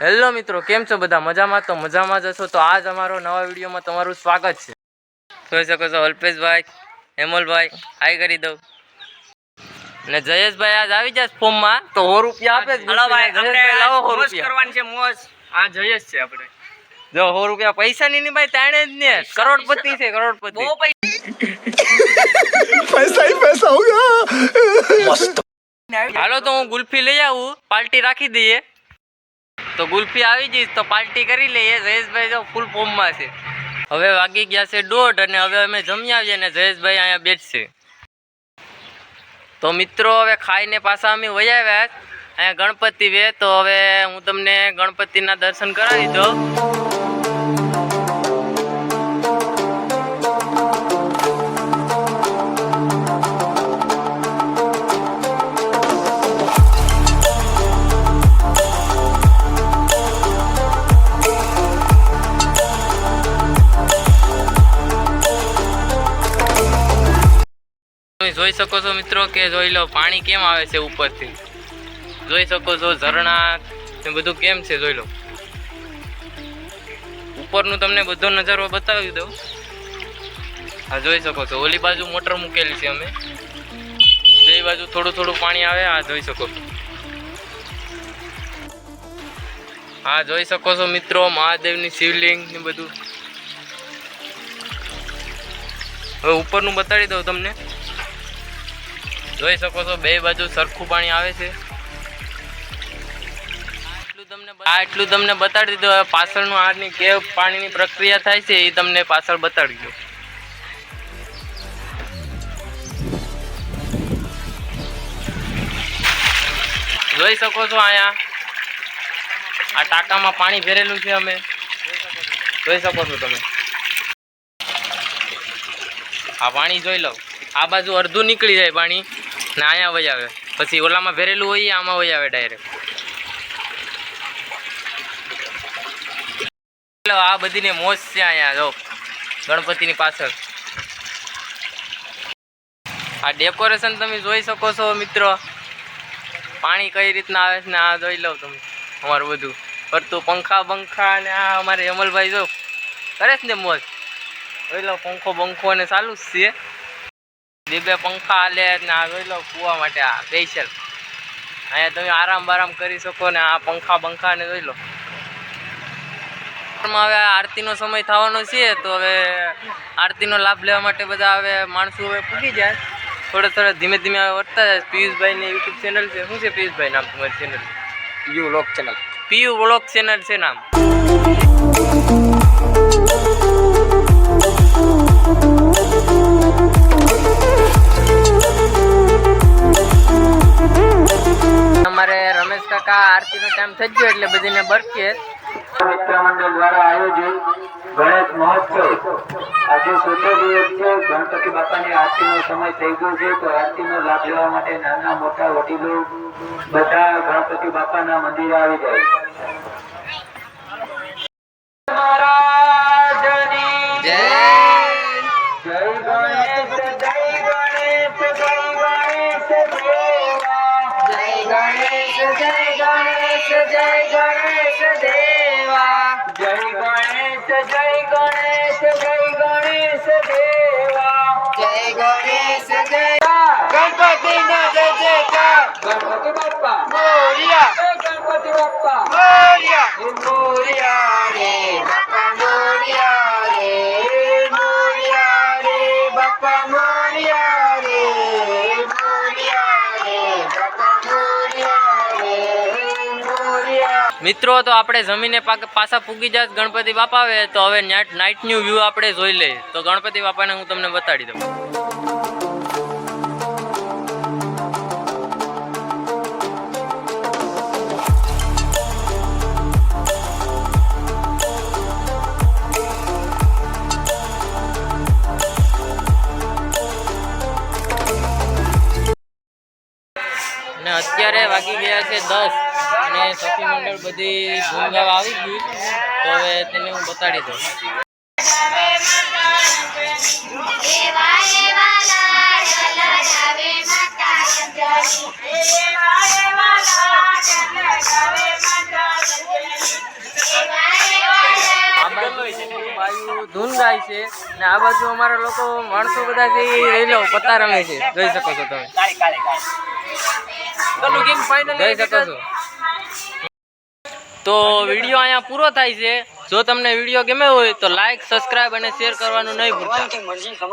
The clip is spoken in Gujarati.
હેલો મિત્રો કેમ છો બધા? મજામાં? તો મજામાં જ છો તો આજ અમારો નવા વિડીયોમાં તમારું સ્વાગત છે. જોઈ શકો છો અલ્પેશભાઈ હેમલભાઈ હાઈ કરી દઉં. ને જયેશભાઈ આજ આવી જાય ફોર્મમાં તો સો રૂપિયા આપે આપણે જો સો રૂપિયા પૈસા ની ભાઈ તાણે જ ને. કરોડપતિ છે કરોડપતિ. હાલો તો હું ગુલ્ફી લઈ આવું પાલ્ટી રાખી દઈએ. તો ગુલ્ફી આવી જઈશ તો પાર્ટી કરી લઈએ. જયેશભાઈ જો ફૂલ ફોર્મમાં છે. હવે વાગી ગયા છે દોઢ અને હવે અમે જમી આવીએ ને જયેશભાઈ અહીંયા બેઠશે. તો મિત્રો, હવે ખાઈને પાછા અમે વહી આવ્યા. અહીંયા ગણપતિ વે તો હવે હું તમને ગણપતિના દર્શન કરાવી દઉં. તમે જોઈ શકો છો મિત્રો કે જોઈ લો, પાણી કેમ આવે છે ઉપરથી? જોઈ શકો છો ઝરણા ને બધું કેમ છે જોઈ લો? ઉપરનું તમને બધો નજારો બતાવી દઉં. હા, જોઈ શકો છો. ઓલી બાજુ મોટર મૂકેલી છે અમે. બે બાજુ થોડું થોડું પાણી આવે આ જોઈ શકો હા, જોઈ શકો છો મિત્રો, મહાદેવની શિવલિંગ ને બધું. હવે ઉપરનું બતાડી દઉં તમને. જોઈ શકો છો, બે બાજુ સરખું પાણી આવે છે. આટલું તમને આ તમને બતાડી દીધું, હવે પાછળનું આની કેવ પાણીની પ્રક્રિયા થાય છે એ તમને પાછળ બતાડી દો જોઈ શકો છો અહીંયા, આ ટાંકામાં પાણી ભરેલું છે અમે. જોઈ શકો છો તમે. આ પાણી જોઈ લો, આ બાજુ અડધું નીકળી જાય પાણી. ને અહીંયા વહી આવે. પછી ઓલામાં ભરેલું હોય, આમાં વહી આવે ડાયરેક્ટ આ બધીને મોજ છે અહીંયા, જો. ગણપતિની પાછળ. આ ડેકોરેશન તમે જોઈ શકો છો, મિત્રો. પાણી કઈ રીતના આવે છે ને આ જોઈ લો તમે. અમારું બધું. ફરતું પંખા બંખા ને આ અમારે અમલભાઈ જો. કરે છે ને મોજ? જોઈ લો, પંખો બંખો ને ચાલુ જ છે. બે બે પંખા હાલે ને આ જોઈ લો કૂવા માટે આ સ્પેશિયલ અહીંયા તમે આરામ બારામ કરી શકો ને આ પંખા બંખા ને જોઈ લો. હવે આરતીનો સમય થવાનો છે તો હવે આરતીનો લાભ લેવા માટે બધા હવે માણસો હવે પૂગી જાય. થોડે થોડે ધીમે ધીમે હવે વધતા જાય. પિયુષભાઈ ની યુટ્યુબ ચેનલ છે. શું છે પિયુષભાઈ નામ તમારી ચેનલ યુ લોક ચેનલ. પીયુ વ્લોગ ચેનલ છે નામ. આરતીનો ટાઈમ થઈ ગયો એટલે બધીને બરકીએ મિત્ર મંડળ દ્વારા આયોજિત ગણેશ મહોત્સવ. આજે સોતો દિવસ છે. ગણપતિ બાપાની આરતીનો સમય થઈ ગયો છે. તો આરતીનો લાભ લેવા માટે નાના મોટા વડીલો બધા ગણપતિ બાપાના મંદિરે આવી જાય. ગણેશ જય ગણેશ દેવા. જય મિત્રો, તો આપણે જમીને પાછા પૂગી જાત ગણપતિ બાપા આવે તો હવે નાઇટનું વ્યૂ આપણે જોઈ લઈએ. તો ગણપતિ બાપાને હું તમને બતાડી દઉં. અત્યારે વાગી ગયા છે દસ. અને સખી મંડળ બધી ગુંગાવ આવી ગઈ તો હવે તેને હું બતાડી દઉં. ધૂન ગાય છે ને આ બાજુ અમારા લોકો માણસો બધા જે રેલો પત્તા રમે છે. જોઈ શકો છો તમે. જોઈ શકો છો. તો વીડિયો અહીંયા પૂરો થાય છે. જો તમને વીડિયો ગમે હોય તો લાઈક સબસ્ક્રાઇબ અને શેર કરવાનું નહીં ભૂલતા.